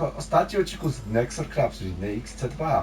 ostatni odcinku z Nexor Club, czyli XC2.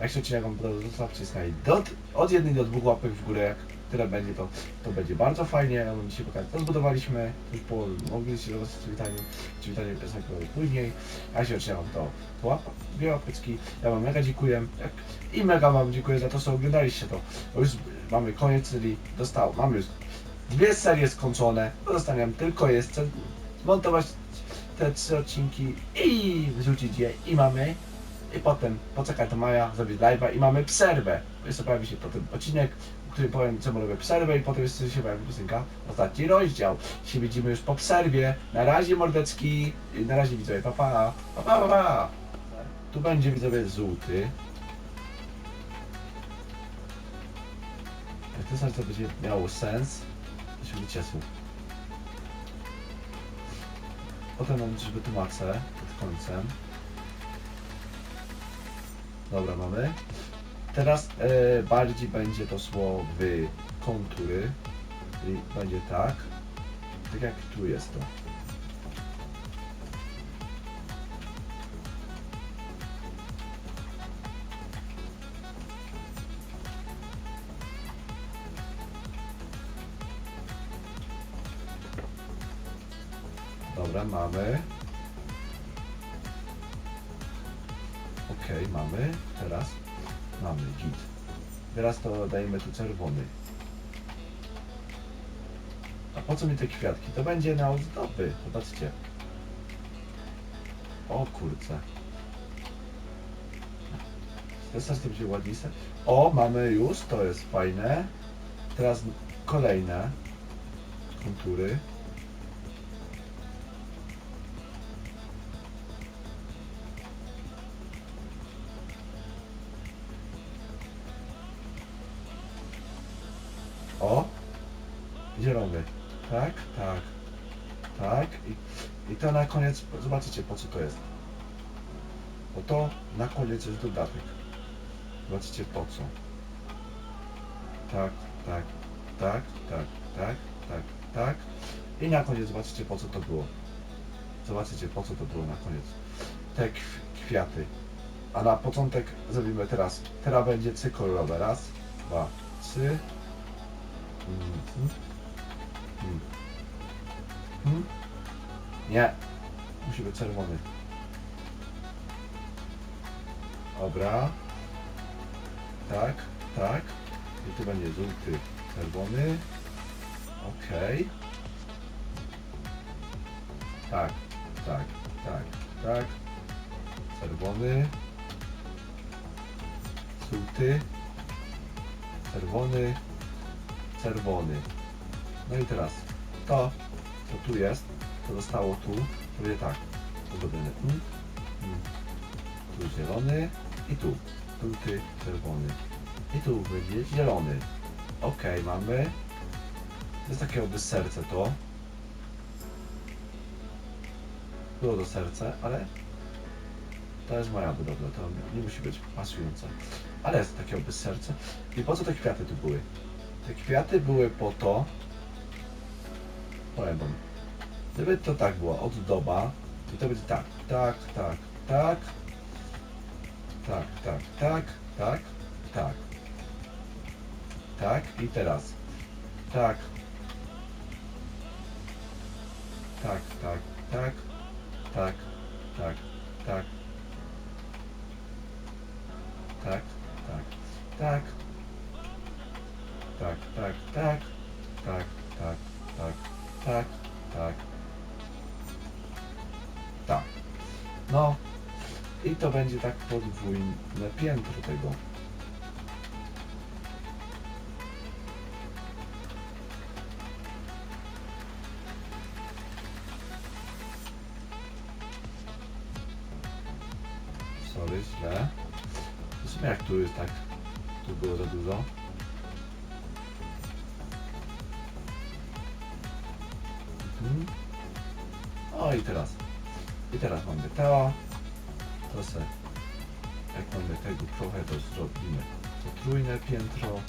Jak się odcinek zostawcie słuchaj, do, od jednej do dwóch łapek w górę, jak tyle będzie, to, to będzie bardzo fajnie. Wam dzisiaj pokażę, co zbudowaliśmy, już po, mogliście zobaczyć przywitanie, przywitanie piosenkowe później. Ja się odcinam to, to łap, dwie łapeczki. Ja wam mega dziękuję jak, i mega wam dziękuję za to, że oglądaliście to. Bo już mamy koniec serii, dostał, mamy już dwie serie skończone, pozostaniam tylko jeszcze zmontować te trzy odcinki i wrzucić je i mamy i potem poczekać do maja, zrobić live'a i mamy przerwę. Jeszcze pojawi się potem odcinek, w którym powiem czemu robię przerwę i potem jeszcze się pojawi piosenka, ostatni rozdział. Się widzimy już po przerwie. Na razie mordeczki, na razie widzowie, pa pa, pa pa. Tu będzie widzowie żółty. Jak to znaczy, to będzie miało sens, to się Potem mam coś wytłumaczę pod końcem. Dobra, mamy. Teraz e, bardziej będzie to szło w kontury. Czyli będzie tak. Tak jak tu jest to. Dobra, mamy. Okej, mamy. Teraz mamy git. Teraz to dajemy tu czerwony. A po co mi te kwiatki? To będzie na ozdoby. Zobaczcie. O kurczę. Teraz to będzie ładniejsze. O, mamy już, to jest fajne. Teraz kolejne kontury. Zielony. Tak, tak, tak. I, I to na koniec, zobaczycie po co to jest. Bo to na koniec jest dodatek. Zobaczycie po co. Tak, tak, tak, tak, tak, tak, tak. I na koniec zobaczycie po co to było. Zobaczycie po co to było na koniec. Te kw kwiaty. A na początek zrobimy teraz. Teraz będzie trzy kolorowe. Raz, dwa, trzy. Mhm. Mhm. Nie. Musi być czerwony. Dobra. Tak, tak. I tu będzie żółty, czerwony. Okej. Tak, tak, tak, tak. Czerwony. Żółty. Czerwony czerwony. No i teraz to, co tu jest, to zostało tu, to tak. To zrobimy mm. tu zielony i tu. Żółty, czerwony. I tu będzie zielony. Ok, mamy. To jest takie jakby serce to. Było to serce, ale to jest moja budowla, to nie musi być pasujące. Ale jest takie jakby serce. I po co te kwiaty tu były? Te kwiaty były po to, powiem wam, gdyby to tak była oddoba, to to będzie tak, tak, tak, tak, tak, tak, tak, tak, tak, tak i teraz, tak, tak, tak, tak, tak, tak, tak, tak, tak, tak, tak, tak, tak, tak, tak, tak, tak, tak, tak. No i to będzie tak podwójne piętro tego. Sorry, źle. W sumie jak tu jest tak, tu było za dużo. I teraz. I teraz mamy to. To se. Jak mamy tego trochę, to zrobimy potrójne piętro.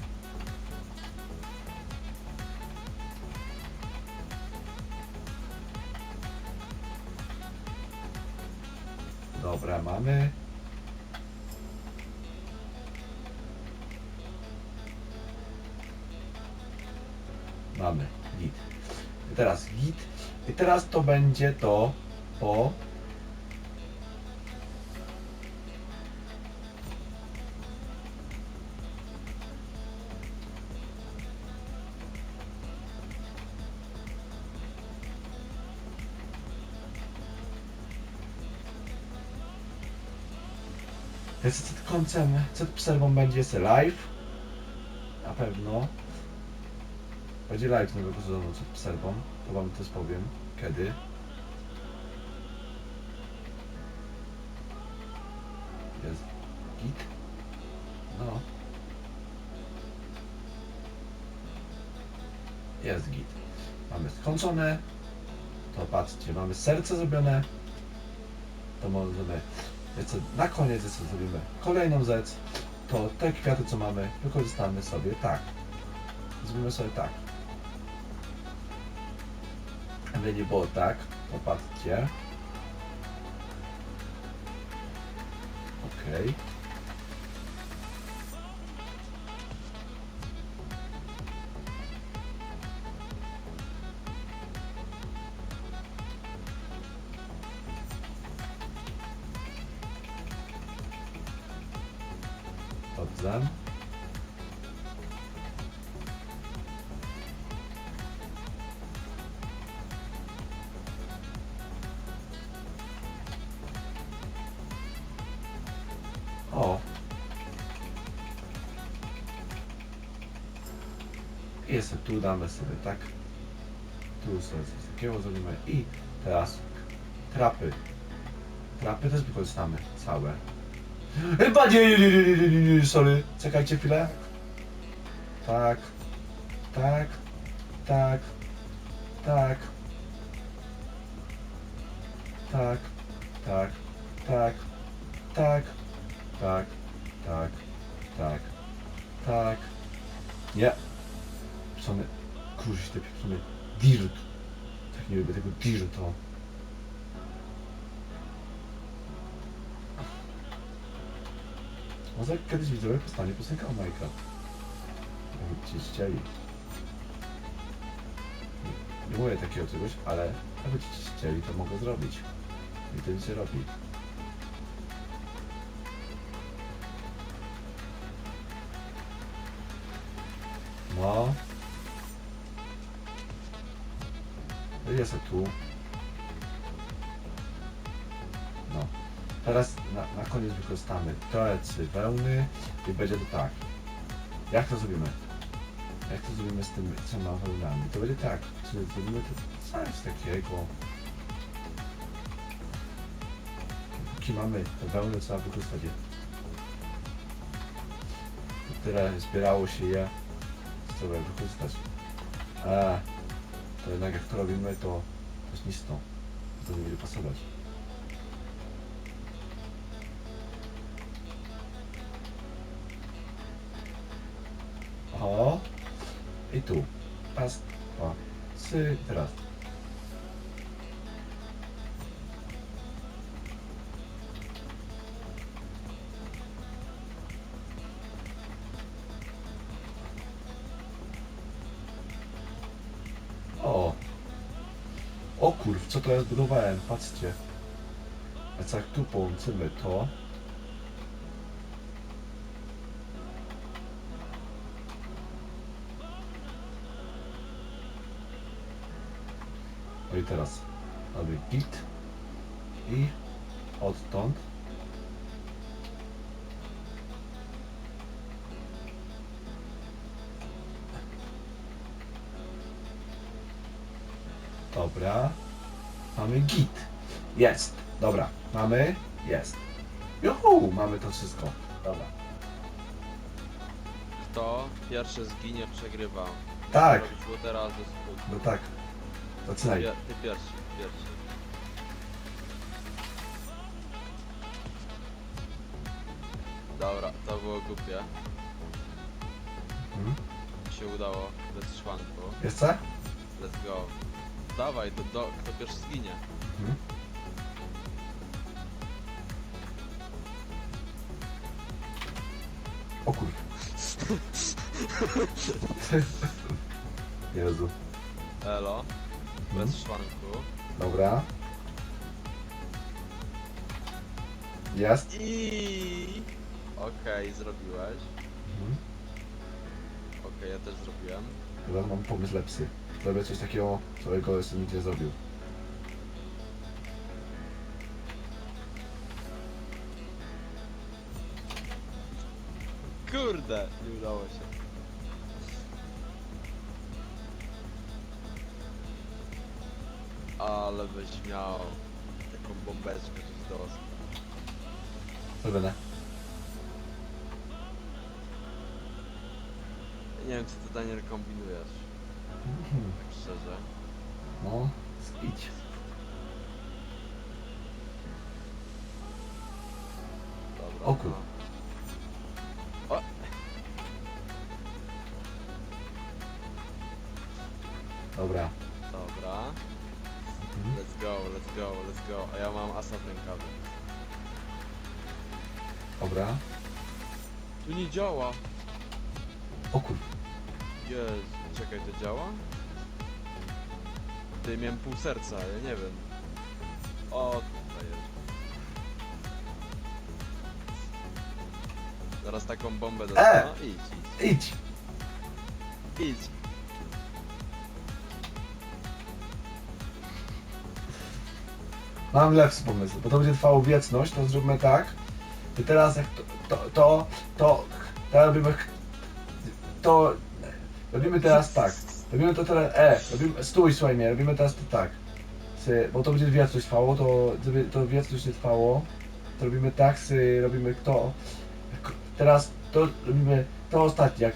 Dobra, mamy. Mamy git. Teraz git. I teraz to będzie to po Jest końcem, co obserwą będzie se live. Na pewno. Będzie live nowego sezonu z obserwą. To wam też powiem. Kiedy. Jest git. No. Jest git. Mamy skończone. To patrzcie, mamy serce zrobione. To możemy jeszcze na koniec jeszcze zrobimy kolejną rzecz. To te kwiaty co mamy wykorzystamy sobie tak. Zrobimy sobie tak. Żeby nie było tak. Popatrzcie. Okej. Okay. Dobrze. I jeszcze tu damy sobie tak. Tu sobie coś takiego zrobimy i teraz trapy. Trapy też wykorzystamy całe. Chyba nie, nie, nie, nie, nie, nie, sorry. Czekajcie chwilę. Tak. Tak. Tak. Tak. Tak. Tak. Tak. Tak. Tak. Tak. Tak. Tak. Nie. Pieprzony. Kurzyć te pieprzony. Dirt. Tak nie lubię tego dirtu. Może kiedyś widzowie powstanie piosenka o Minecraft. Jakbyście chcieli. Nie, mówię takiego czegoś, ale jakbyście chcieli, to mogę zrobić. I wtedy się robi. No. Jest tu. No. Teraz na, na koniec wykorzystamy teorecy wełny i będzie to tak. Jak to zrobimy? Jak to zrobimy z tymi trzema wełnami? To będzie tak. Czy zrobimy to coś takiego? Póki mamy te wełny, trzeba wykorzystać je. Tyle zbierało się je, trzeba wykorzystać. A, to jednak jak to robimy, to to jest nic to. To nie będzie pasować. O. I tu. Raz, dwa, trzy, teraz. To ja zbudowałem? Patrzcie. Co jak tu połączymy to? No i teraz mamy git i odtąd Dobra. Mamy git. Jest. Dobra. Mamy. Jest. Juhu, mamy to wszystko. Dobra. Kto pierwszy zginie, przegrywa. Tak. Robić teraz do skutku. No tak. Zaczynaj. Ty, ty pierwszy, pierwszy. Dobra, to było głupie. Mhm. się udało, bez szwanku. Jeszcze? Let's go. Dawaj, do, do, kto pierwszy zginie. Mhm. O kur... Jezu. Elo, mhm. szwanku. Dobra. Jest. I. Okej, zrobiłeś. Mhm. Okej, ja też zrobiłem. Mam pomysł lepszy. Zrobię coś takiego, czego jeszcze nikt nie zrobił. Kurde, nie udało się. Ale byś miał taką bombeczkę gdzieś do osób. Zrobione. Ja nie wiem, co ty Daniel kombinujesz. Tak szczerze. No, idź. Dobra. O kur-. O! Dobra. Dobra. Mhm. Let's go, let's go, let's go. A ja mam asa w rękawie. Dobra. Tu nie działa. O kur... Jezu, czekaj, to działa? Ty miałem pół serca, ja nie wiem. O, tutaj jest. Zaraz taką bombę dostanę. E! No, idź, Idź! idź, idź. Mam lepszy pomysł, bo to będzie trwało wieczność, to zróbmy tak. I teraz jak to, to, to, to, to robimy, to, robimy teraz tak. Robimy to teraz, e, robimy, stój, słuchaj mnie, robimy teraz to tak. Sy, bo to będzie wieczność trwało, to, żeby to wieczność nie trwało, to robimy tak, sy, robimy to. Teraz to robimy to ostatnie, jak,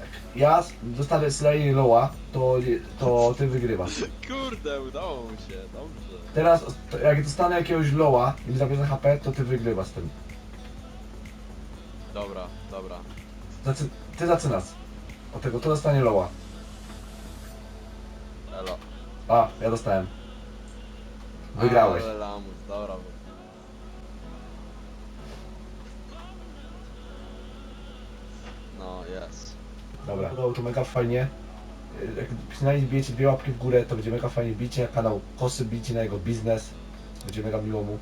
jak ja dostanę Slay Loa, to, to ty wygrywasz. Kurde, udało mu się, dobrze. Teraz, to jak dostanę jakiegoś loa i mi zabierze HP, to ty wygrywasz tym. Dobra, dobra. Zacy ty zaczynasz. Od tego, to dostanie loa. Elo. A, ja dostałem. Wygrałeś. Ale lamus, dobra. bo- No, jest. Dobra. Podobało to mega fajnie. Jak przynajmniej bijecie dwie łapki w górę, to będzie mega fajnie bicie. Kanał Kosy bicie na jego biznes. Będzie mega miło mu.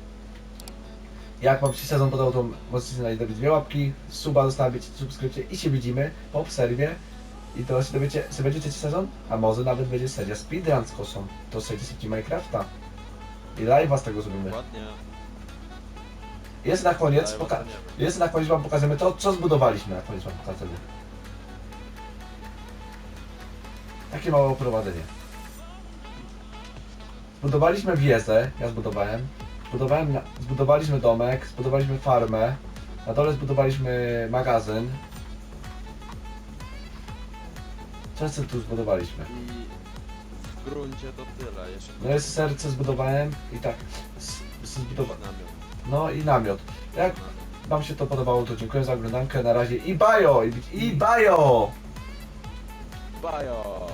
Jak wam się sezon podobał, to możecie znaleźć dwie łapki, suba zostawić, subskrypcję i się widzimy po serwie. I to się dowiecie, czy będzie trzeci sezon? A może nawet będzie seria speedrun z kosą. To serii szybki Minecrafta. I live'a z tego zrobimy. Ładnie. Jest na koniec, poka- jest na koniec wam pokażemy to, co zbudowaliśmy na koniec wam pokażemy. Takie małe oprowadzenie. Zbudowaliśmy wieżę, ja zbudowałem. Zbudowałem, na- zbudowaliśmy domek, zbudowaliśmy farmę. Na dole zbudowaliśmy magazyn. Jeszcze tu zbudowaliśmy? I w gruncie to tyle. Jeszcze No jest serce zbudowałem i tak. Zbudowa- namiot. no i namiot. Jak. Wam się to podobało, to dziękuję za oglądankę. Na razie i bajo! I, i bajo! Bajo!